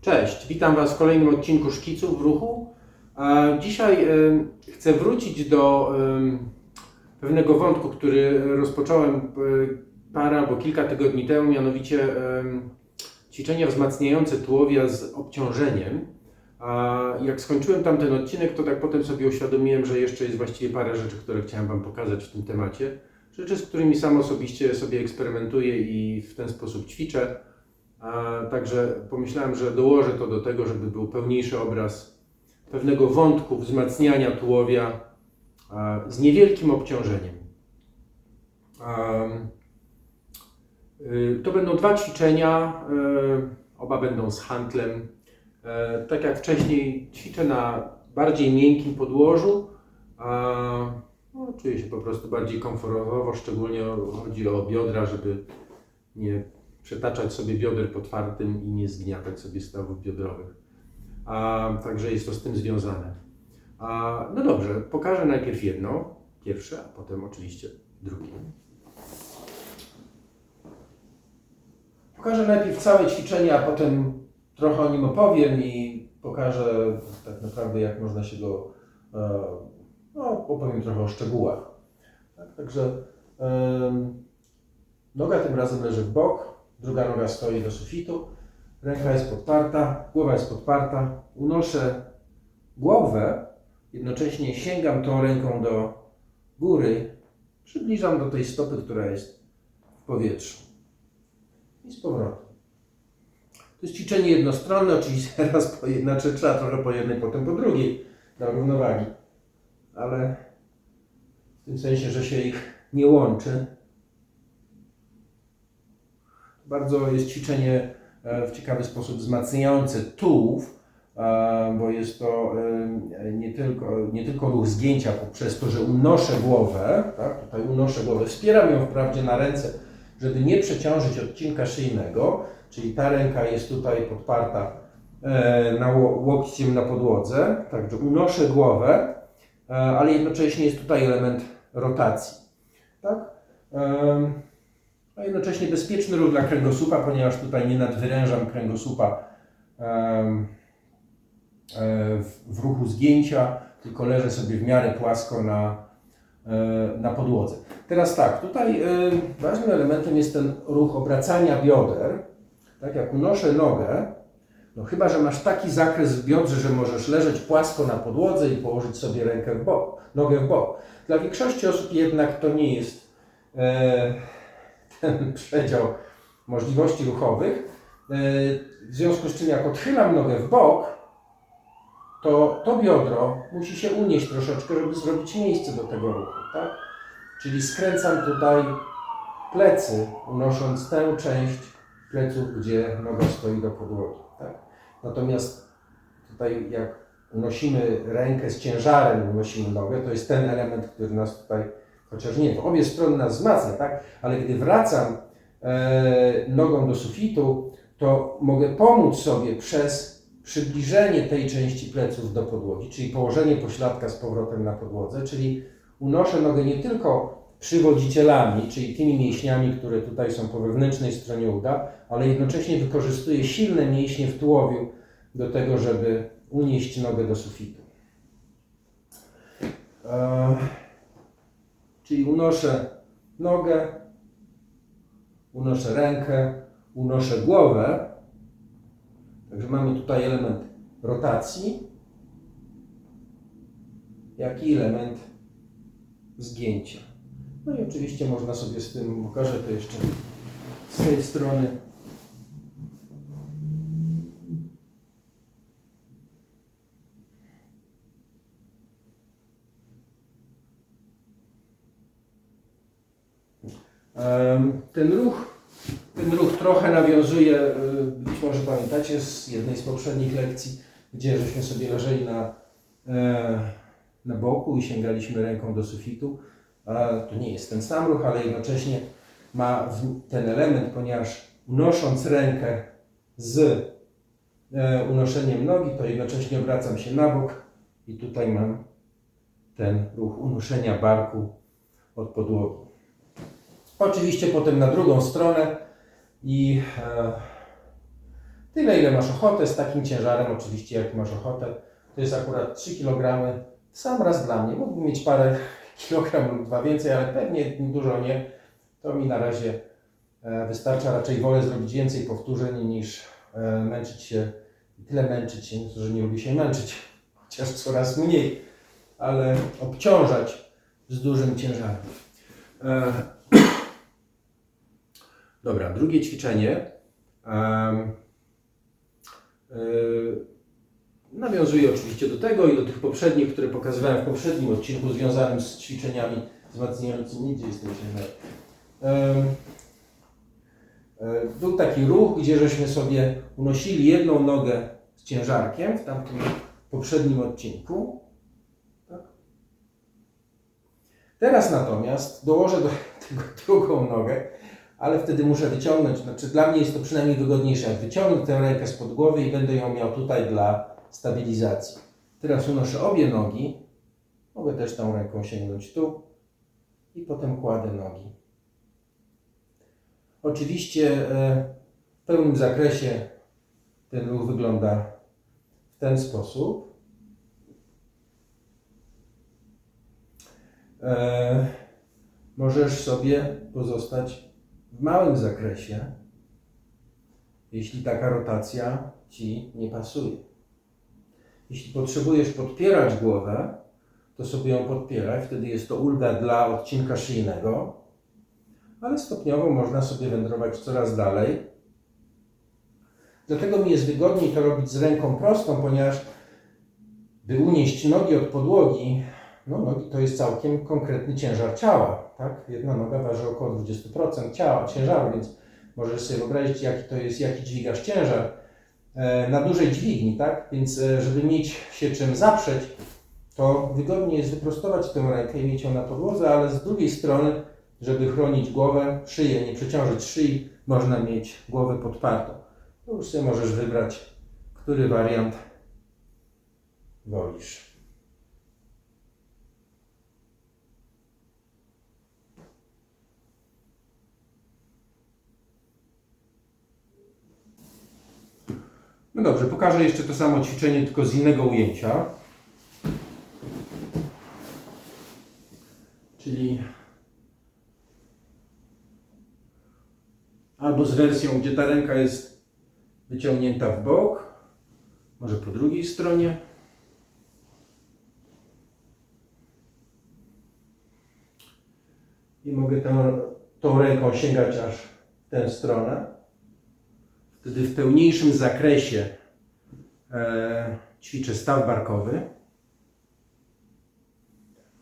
Cześć, witam Was w kolejnym odcinku Szkiców w ruchu. E, Dzisiaj em, chcę wrócić do pewnego wątku, który rozpocząłem e, parę albo kilka tygodni temu, mianowicie ćwiczenia wzmacniające tułowia z obciążeniem. Jak skończyłem tamten odcinek, to tak potem sobie uświadomiłem, że jeszcze jest właściwie parę rzeczy, które chciałem Wam pokazać w tym temacie. Rzeczy, z którymi sam osobiście sobie eksperymentuję i w ten sposób ćwiczę. Także pomyślałem, że dołożę to do tego, żeby był pełniejszy obraz pewnego wątku wzmacniania tułowia z niewielkim obciążeniem. Y, To będą dwa ćwiczenia, y, oba będą z handlem. E, Tak jak wcześniej ćwiczę na bardziej miękkim podłożu, no, czuję się po prostu bardziej komfortowo, szczególnie chodzi o biodra, żeby nie przetaczać sobie bioder po twardym i nie zgniatać sobie stawów biodrowych. A, także jest to z tym związane. A, no dobrze, pokażę najpierw jedno, pierwsze, a potem oczywiście drugie. Pokażę najpierw całe ćwiczenie, a potem trochę o nim opowiem i pokażę tak naprawdę jak można się go, e, no opowiem trochę o szczegółach. Tak, także em, noga tym razem leży w bok, druga noga stoi do sufitu, ręka jest podparta, głowa jest podparta, unoszę głowę, jednocześnie sięgam tą ręką do góry, przybliżam do tej stopy, która jest w powietrzu. I z powrotem. To jest ćwiczenie jednostronne, oczywiście raz po znaczy trzeba trochę po jednej, potem po drugiej dla równowagi, ale w tym sensie, że się ich nie łączy. Bardzo jest ćwiczenie e, w ciekawy sposób wzmacniające tułów, e, bo jest to e, nie tylko, nie tylko ruch zgięcia poprzez to, że unoszę głowę, tak, tutaj unoszę głowę, wspieram ją wprawdzie na ręce, żeby nie przeciążyć odcinka szyjnego, czyli ta ręka jest tutaj podparta na ło- łokciem na podłodze, także unoszę głowę, ale jednocześnie jest tutaj element rotacji. Tak? A jednocześnie bezpieczny ruch dla kręgosłupa, ponieważ tutaj nie nadwyrężam kręgosłupa e, w, ruchu zgięcia, tylko leżę sobie w miarę płasko na, e, na podłodze. Teraz tak, tutaj e, ważnym elementem jest ten ruch obracania bioder. Tak jak unoszę nogę, no chyba, że masz taki zakres w biodrze, że możesz leżeć płasko na podłodze i położyć sobie rękę w bok, nogę w bok. Dla większości osób jednak to nie jest ten przedział możliwości ruchowych. E, W związku z czym jak odchylam nogę w bok, to to biodro musi się unieść troszeczkę, żeby zrobić miejsce do tego ruchu. Tak? Czyli skręcam tutaj plecy, unosząc tę część pleców, gdzie noga stoi do podłogi. Tak? Natomiast tutaj jak unosimy rękę z ciężarem, unosimy nogę, to jest ten element, który nas tutaj, chociaż nie, w obie strony nas wzmacnia, tak? ale gdy wracam e, nogą do sufitu, to mogę pomóc sobie przez przybliżenie tej części pleców do podłogi, czyli położenie pośladka z powrotem na podłodze, czyli unoszę nogę nie tylko przywodzicielami, czyli tymi mięśniami, które tutaj są po wewnętrznej stronie uda, ale jednocześnie wykorzystuję silne mięśnie w tułowiu do tego, żeby unieść nogę do sufitu. Eee, czyli unoszę nogę, unoszę rękę, unoszę głowę. Także mamy tutaj element rotacji, jak i element zgięcia. No i oczywiście można sobie z tym, pokażę to jeszcze z tej strony. Ten ruch, ten ruch trochę nawiązuje, y, być może pamiętacie z jednej z poprzednich lekcji, gdzie żeśmy sobie leżeli na, e, na boku i sięgaliśmy ręką do sufitu. To nie jest ten sam ruch, ale jednocześnie ma ten element, ponieważ unosząc rękę z e, unoszeniem nogi, to jednocześnie obracam się na bok i tutaj mam ten ruch unoszenia barku od podłogi. Oczywiście potem na drugą stronę i e, Tyle, ile masz ochotę, z takim ciężarem oczywiście, jak masz ochotę. To jest akurat 3 kg. Sam raz dla mnie. Mógłbym mieć parę kilogram lub dwa więcej, ale pewnie dużo nie. To mi na razie e, wystarcza. Raczej wolę zrobić więcej powtórzeń niż e, męczyć się tyle męczyć się, że nie lubię się męczyć, chociaż coraz mniej, ale obciążać z dużym ciężarem. Dobra, drugie ćwiczenie. e, nawiązuje oczywiście do tego i do tych poprzednich, które pokazywałem w poprzednim odcinku związanym z ćwiczeniami wzmacniającymi. Gdzie jest ten e, Był taki ruch, gdzie żeśmy sobie unosili jedną nogę z ciężarkiem w tamtym poprzednim odcinku. Tak? Teraz natomiast dołożę do tego drugą nogę, ale wtedy muszę wyciągnąć, znaczy dla mnie jest to przynajmniej wygodniejsze, jak wyciągnę tę rękę spod głowy i będę ją miał tutaj dla stabilizacji. Teraz unoszę obie nogi, mogę też tą ręką sięgnąć tu i potem kładę nogi. Oczywiście e, w pełnym zakresie ten ruch wygląda w ten sposób. E, Możesz sobie pozostać w małym zakresie, jeśli taka rotacja Ci nie pasuje. Jeśli potrzebujesz podpierać głowę, to sobie ją podpieraj, wtedy jest to ulga dla odcinka szyjnego, ale stopniowo można sobie wędrować coraz dalej. Dlatego mi jest wygodniej to robić z ręką prostą, ponieważ by unieść nogi od podłogi, no nogi to jest całkiem konkretny ciężar ciała, tak? Jedna noga waży około 20% ciała, ciężaru, więc możesz sobie wyobrazić, jaki to jest, jaki dźwigasz ciężar e, na dużej dźwigni, tak? Więc e, żeby mieć się czym zaprzeć, to wygodnie jest wyprostować tę rękę i mieć ją na podłodze, ale z drugiej strony, żeby chronić głowę, szyję, nie przeciążyć szyi, można mieć głowę podpartą. To już sobie możesz wybrać, który wariant wolisz. No dobrze, pokażę jeszcze to samo ćwiczenie, tylko z innego ujęcia. Czyli albo z wersją, gdzie ta ręka jest wyciągnięta w bok, może po drugiej stronie. I mogę tą, tą ręką sięgać aż w tę stronę. Wtedy w pełniejszym zakresie e, ćwiczę staw barkowy.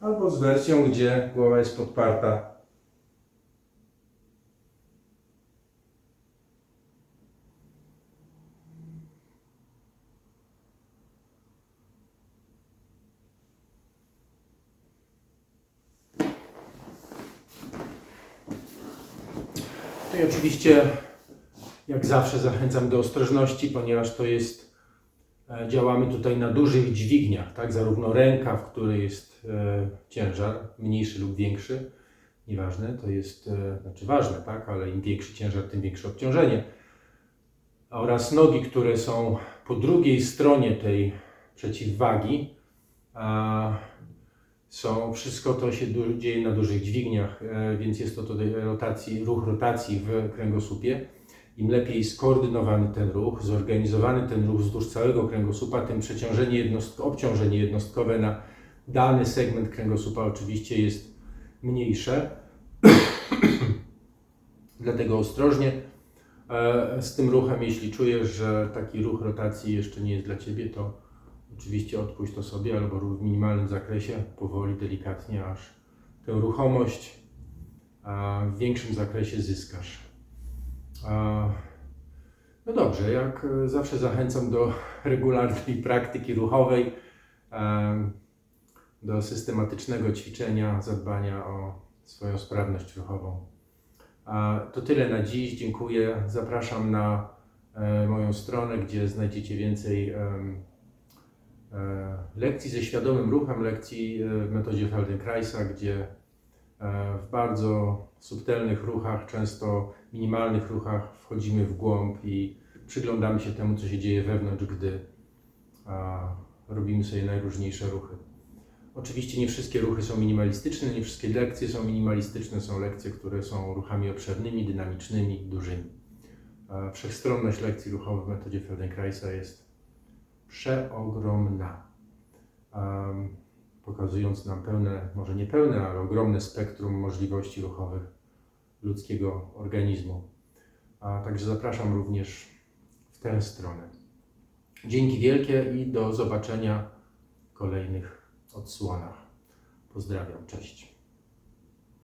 Albo z wersją, gdzie głowa jest podparta. No oczywiście jak zawsze zachęcam do ostrożności, ponieważ to jest, e, działamy tutaj na dużych dźwigniach, tak? Zarówno ręka, w której jest e, ciężar, mniejszy lub większy, nieważne, to jest, e, znaczy ważne, tak? Ale im większy ciężar, tym większe obciążenie. Oraz nogi, które są po drugiej stronie tej przeciwwagi, a są, wszystko to się dzieje na dużych dźwigniach, więc jest to tutaj rotacji, ruch rotacji w kręgosłupie. Im lepiej skoordynowany ten ruch, zorganizowany ten ruch wzdłuż całego kręgosłupa, tym przeciążenie jednostko, obciążenie jednostkowe na dany segment kręgosłupa oczywiście jest mniejsze. Dlatego ostrożnie e, z tym ruchem, jeśli czujesz, że taki ruch rotacji jeszcze nie jest dla Ciebie, to oczywiście odpuść to sobie albo w minimalnym zakresie, powoli, delikatnie, aż tę ruchomość w większym zakresie zyskasz. No dobrze, jak e, zawsze zachęcam do regularnej praktyki ruchowej, em, do systematycznego ćwiczenia, zadbania o swoją sprawność ruchową. To tyle na dziś. Dziękuję. Zapraszam na e, moją stronę, gdzie znajdziecie więcej e, lekcji ze świadomym ruchem, lekcji e, w metodzie Feldenkraisa, gdzie e, w bardzo subtelnych ruchach, często minimalnych ruchach wchodzimy w głąb i przyglądamy się temu, co się dzieje wewnątrz, gdy a, robimy sobie najróżniejsze ruchy. Oczywiście nie wszystkie ruchy są minimalistyczne, nie wszystkie lekcje są minimalistyczne. Są lekcje, które są ruchami obszernymi, dynamicznymi, dużymi. A Wszechstronność lekcji ruchowych w metodzie Feldenkraisa jest przeogromna, pokazując nam pełne, może nie pełne, ale ogromne spektrum możliwości ruchowych ludzkiego organizmu. A także zapraszam również w tę stronę. Dzięki wielkie i do zobaczenia w kolejnych odsłonach. Pozdrawiam, cześć.